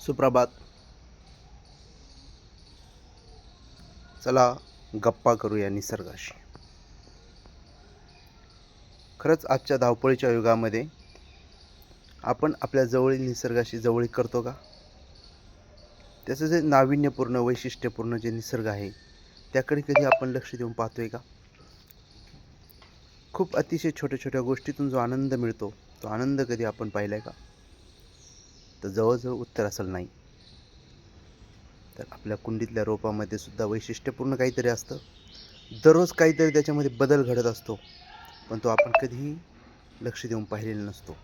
सुप्रभात. चला गप्पा करूया निसर्गाशी. खरंच आजच्या धावपळीच्या युगामध्ये आपण आपल्या जवळील निसर्गाशी जवळीक करतो का? त्याचं जे नाविन्यपूर्ण वैशिष्ट्यपूर्ण जे निसर्ग आहे त्याकडे कधी आपण लक्ष देऊन पाहतोय का? खूप अतिशय छोट्या छोट्या गोष्टीतून जो आनंद मिळतो तो आनंद कधी आपण पाहिला आहे का? तर जवळजवळ उत्तर असेल नाही. तर आपल्या कुंडीतल्या रोपामध्ये सुद्धा वैशिष्ट्यपूर्ण काहीतरी असतं. दररोज काहीतरी त्याच्यामध्ये बदल घडत असतो पण तो आपण कधीही लक्ष देऊन पाहिलेला नसतो.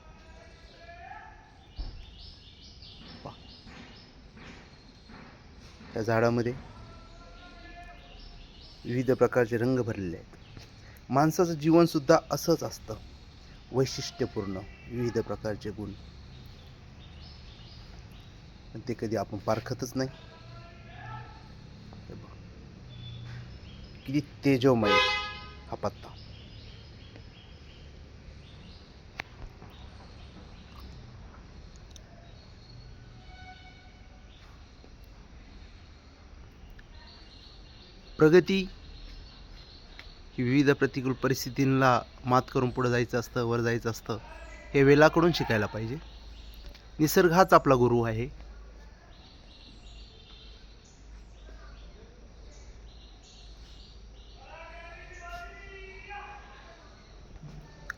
त्या झाडामध्ये विविध प्रकारचे रंग भरलेले आहेत. माणसाचं जीवनसुद्धा असंच असतं. वैशिष्ट्यपूर्ण विविध प्रकारचे गुण. पण ते कधी आपण पारखतच नाही. किती तेजोमय हा पत्ता. प्रगती ही विविध प्रतिकूल परिस्थितींना मात करून पुढे जायचं असतं वर जायचं असतं हे वेलाकडून शिकायला पाहिजे. निसर्ग हाच आपला गुरु आहे.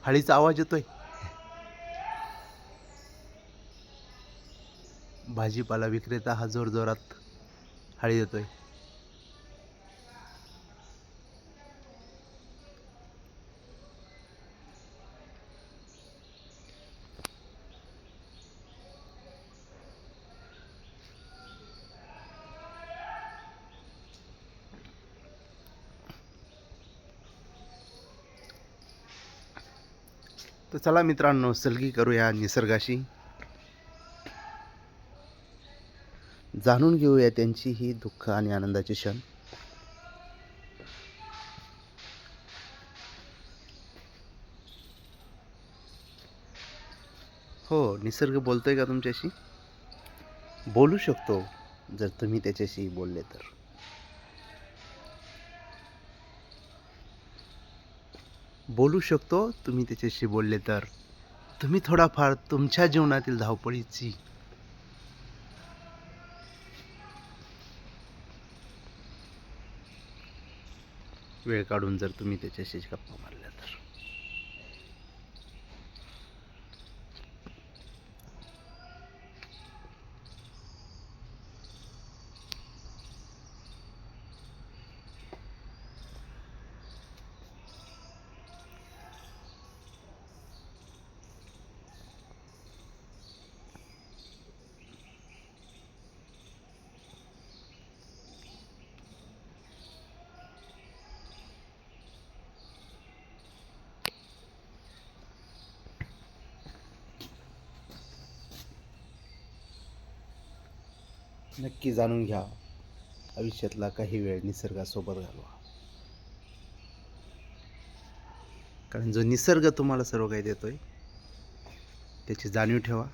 हळीचा आवाज येतोय. भाजीपाला विक्रेता हा जोर जोरात हळी येतोय तर चला मित्रांनो सलगी करूया निसर्गाशी. जाणून घेऊया त्यांची ही दुःख आणि आनंदाचे क्षण. हो निसर्ग बोलतोय का तुमच्याशी? बोलू शकतो जर तुम्ही त्याच्याशी बोलले तर. बोलू शकतो तुम्ही त्याच्याशी बोलले तर. तुम्ही थोडाफार तुमच्या जीवनातील धावपळीची वेळ काढून जर तुम्ही त्याच्याशी गप्पा मारल्या तर. नक्की जाणून घ्या. आयुष्यातला काही वेळ निसर्गासोबत घालवा. कारण जो निसर्ग तुम्हाला सर्व काही देतोय त्याची जाणीव ठेवा.